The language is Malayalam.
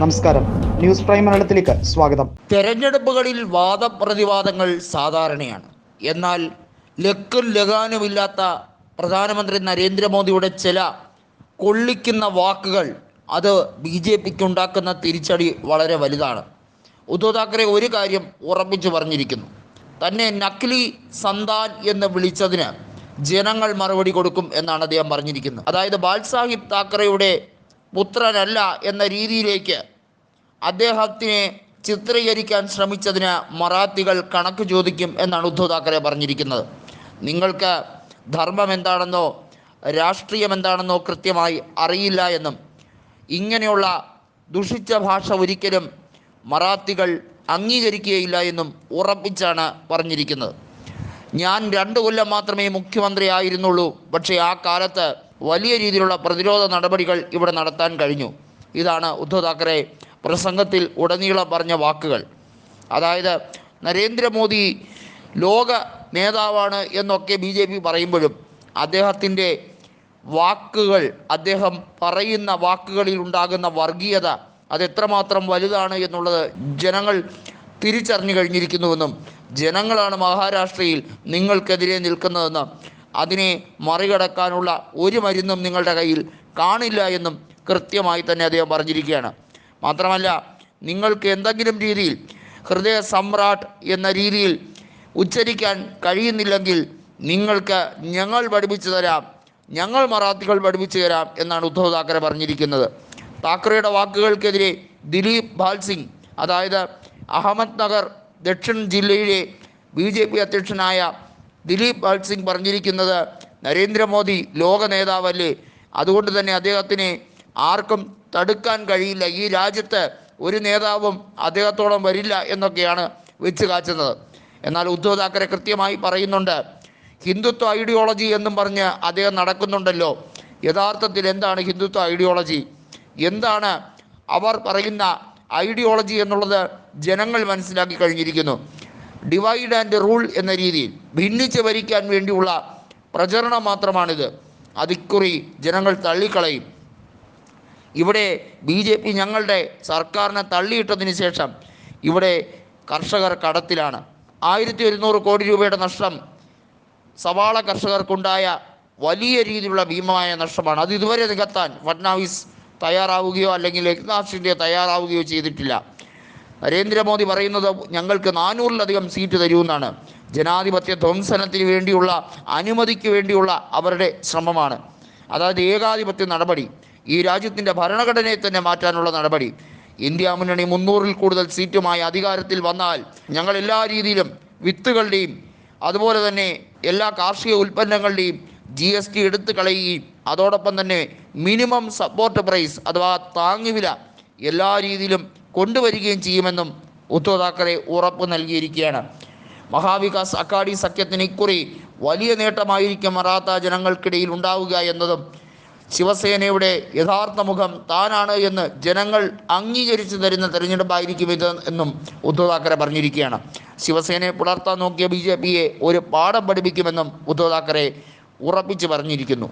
നമസ്കാരം. ന്യൂസ് പ്രൈം മലയാളത്തിലേക്ക് സ്വാഗതം. തെരഞ്ഞെടുപ്പുകളിൽ വാദപ്രതിവാദങ്ങൾ സാധാരണയാണ്. എന്നാൽ ലക്കും ലഗാനുമില്ലാത്ത പ്രധാനമന്ത്രി നരേന്ദ്രമോദിയുടെ ചില കൊള്ളിക്കുന്ന വാക്കുകൾ അത് ബി ജെ പിക്ക് ഉണ്ടാക്കുന്ന തിരിച്ചടി വളരെ വലുതാണ്. ഉദ്ധവ് താക്കറെ ഒരു കാര്യം ഉറപ്പിച്ചു പറഞ്ഞിരിക്കുന്നു. തന്നെ നക്ലി സന്താൻ എന്ന് വിളിച്ചതിന് ജനങ്ങൾ മറുപടി കൊടുക്കും എന്നാണ് അദ്ദേഹം പറഞ്ഞിരിക്കുന്നത്. അതായത് ബാൽ സാഹിബ് താക്കറെയുടെ പുത്രനല്ല എന്ന രീതിയിലേക്ക് അദ്ദേഹത്തിനെ ചിത്രീകരിക്കാൻ ശ്രമിച്ചതിന് മറാത്തികൾ കണക്ക് ചോദിക്കും എന്നാണ് ഉദ്ധവ് താക്കറെ പറഞ്ഞിരിക്കുന്നത്. നിങ്ങൾക്ക് ധർമ്മം എന്താണെന്നോ രാഷ്ട്രീയം എന്താണെന്നോ കൃത്യമായി അറിയില്ല എന്നും ഇങ്ങനെയുള്ള ദുഷിച്ച ഭാഷ ഒരിക്കലും മറാത്തികൾ അംഗീകരിക്കുകയില്ല എന്നും ഉറപ്പിച്ചാണ് പറഞ്ഞിരിക്കുന്നത്. ഞാൻ രണ്ട് കൊല്ലം മാത്രമേ മുഖ്യമന്ത്രി ആയിരുന്നുള്ളൂ പക്ഷേ ആ കാലത്ത് വലിയ രീതിയിലുള്ള പ്രതിരോധ നടപടികൾ ഇവിടെ നടത്താൻ കഴിഞ്ഞു. ഇതാണ് ഉദ്ധവ് താക്കറെ പ്രസംഗത്തിൽ ഉടനീളം പറഞ്ഞ വാക്കുകൾ. അതായത് നരേന്ദ്രമോദി ലോക നേതാവാണ് എന്നൊക്കെ ബി ജെ പി പറയുമ്പോഴും അദ്ദേഹത്തിന്റെ വാക്കുകൾ അദ്ദേഹം പറയുന്ന വാക്കുകളിൽ ഉണ്ടാകുന്ന വർഗീയത അത് എത്രമാത്രം വലുതാണ് എന്നുള്ളത് ജനങ്ങൾ തിരിച്ചറിഞ്ഞു കഴിഞ്ഞിരിക്കുന്നുവെന്നും ജനങ്ങളാണ് മഹാരാഷ്ട്രയിൽ നിങ്ങൾക്കെതിരെ നിൽക്കുന്നതെന്ന് അതിനെ മറികടക്കാനുള്ള ഒരു മരുന്നും നിങ്ങളുടെ കയ്യിൽ കാണില്ല എന്നും കൃത്യമായി തന്നെ അദ്ദേഹം പറഞ്ഞിരിക്കുകയാണ്. മാത്രമല്ല നിങ്ങൾക്ക് എന്തെങ്കിലും രീതിയിൽ ഹൃദയ സമ്രാട്ട് എന്ന രീതിയിൽ ഉച്ചരിക്കാൻ കഴിയുന്നില്ലെങ്കിൽ നിങ്ങൾക്ക് ഞങ്ങൾ പഠിപ്പിച്ചു തരാം ഞങ്ങൾ മറാത്തികൾ പഠിപ്പിച്ചു തരാം എന്നാണ് ഉദ്ധവ് താക്കറെ പറഞ്ഞിരിക്കുന്നത്. താക്കറെയുടെ വാക്കുകൾക്കെതിരെ ദിലീപ് ബാൽ സിംഗ് അതായത് അഹമ്മദ് നഗർ ദക്ഷിൺ ജില്ലയിലെ ബി ജെ പി അധ്യക്ഷനായ ദിലീപ് സിംഗ് പറഞ്ഞിരിക്കുന്നത് നരേന്ദ്രമോദി ലോക നേതാവല്ലേ? അതുകൊണ്ട് തന്നെ അദ്ദേഹത്തിന് ആർക്കും തടുക്കാൻ കഴിയില്ല. ഈ രാജ്യത്ത് ഒരു നേതാവും അദ്ദേഹത്തോളം വരില്ല എന്നൊക്കെയാണ് വെച്ച് കാച്ചുന്നത്. എന്നാൽ ഉദ്ധവ് താക്കറെ കൃത്യമായി പറയുന്നുണ്ട് ഹിന്ദുത്വ ഐഡിയോളജി എന്നും പറഞ്ഞ് അദ്ദേഹം നടക്കുന്നുണ്ടല്ലോ. യഥാർത്ഥത്തിൽ എന്താണ് ഹിന്ദുത്വ ഐഡിയോളജി? എന്താണ് അവർ പറയുന്ന ഐഡിയോളജി എന്നുള്ളത് ജനങ്ങൾ മനസ്സിലാക്കി കഴിഞ്ഞിരിക്കുന്നു. ഡിവൈഡ് ആൻഡ് റൂൾ എന്ന രീതിയിൽ ഭിന്നിച്ച് ഭരിക്കാൻ വേണ്ടിയുള്ള പ്രചരണം മാത്രമാണിത്. അതിക്കുറി ജനങ്ങൾ തള്ളിക്കളയും. ഇവിടെ ബി ജെ പി ഞങ്ങളുടെ സർക്കാരിനെ തള്ളിയിട്ടതിന് ശേഷം ഇവിടെ കർഷകർ കടത്തിലാണ്. ആയിരത്തി ഒരുന്നൂറ് കോടി രൂപയുടെ നഷ്ടം സവാള കർഷകർക്കുണ്ടായ വലിയ രീതിയിലുള്ള ഭീമമായ നഷ്ടമാണ്. അത് ഇതുവരെ നികത്താൻ ഫഡ്നാവിസ് തയ്യാറാവുകയോ അല്ലെങ്കിൽ ഏക്നാഥ് ഷിൻഡെ തയ്യാറാവുകയോ ചെയ്തിട്ടില്ല. നരേന്ദ്രമോദി പറയുന്നത് ഞങ്ങൾക്ക് നാനൂറിലധികം സീറ്റ് തരുമെന്നാണ് ജനാധിപത്യ ധ്വംസനത്തിന് വേണ്ടിയുള്ള അനുമതിക്ക് വേണ്ടിയുള്ള അവരുടെ ശ്രമമാണ്. അതായത് ഏകാധിപത്യ നടപടി ഈ രാജ്യത്തിന്റെ ഭരണഘടനയെ തന്നെ മാറ്റാനുള്ള നടപടി. ഇന്ത്യ മുന്നണി മുന്നൂറിൽ കൂടുതൽ സീറ്റുമായി അധികാരത്തിൽ വന്നാൽ ഞങ്ങൾ എല്ലാ രീതിയിലും വിത്തുകളുടെയും അതുപോലെ തന്നെ എല്ലാ കാർഷിക ഉൽപ്പന്നങ്ങളുടെയും ജി എസ് ടി എടുത്തു കളയുകയും അതോടൊപ്പം തന്നെ മിനിമം സപ്പോർട്ട് പ്രൈസ് അഥവാ താങ്ങുവില എല്ലാ രീതിയിലും കൊണ്ടുവരികയും ചെയ്യുമെന്നും ഉദ്ധവ് ഉറപ്പ് നൽകിയിരിക്കുകയാണ്. മഹാവികാസ് അക്കാഡി സഖ്യത്തിന് ഇക്കുറി വലിയ നേട്ടമായിരിക്കും മറാത്ത ജനങ്ങൾക്കിടയിൽ ഉണ്ടാവുക എന്നതും ശിവസേനയുടെ യഥാർത്ഥ മുഖം താനാണ് എന്ന് ജനങ്ങൾ അംഗീകരിച്ചു തരുന്ന തെരഞ്ഞെടുപ്പായിരിക്കും ഇത് എന്നും ഉദ്ധവ് താക്കറെ പറഞ്ഞിരിക്കുകയാണ്. ശിവസേനയെ പുലർത്താൻ നോക്കിയ ബി ജെ പിയെ ഒരു പാഠം പഠിപ്പിക്കുമെന്നും ഉദ്ധവ് താക്കറെ ഉറപ്പിച്ചു പറഞ്ഞിരിക്കുന്നു.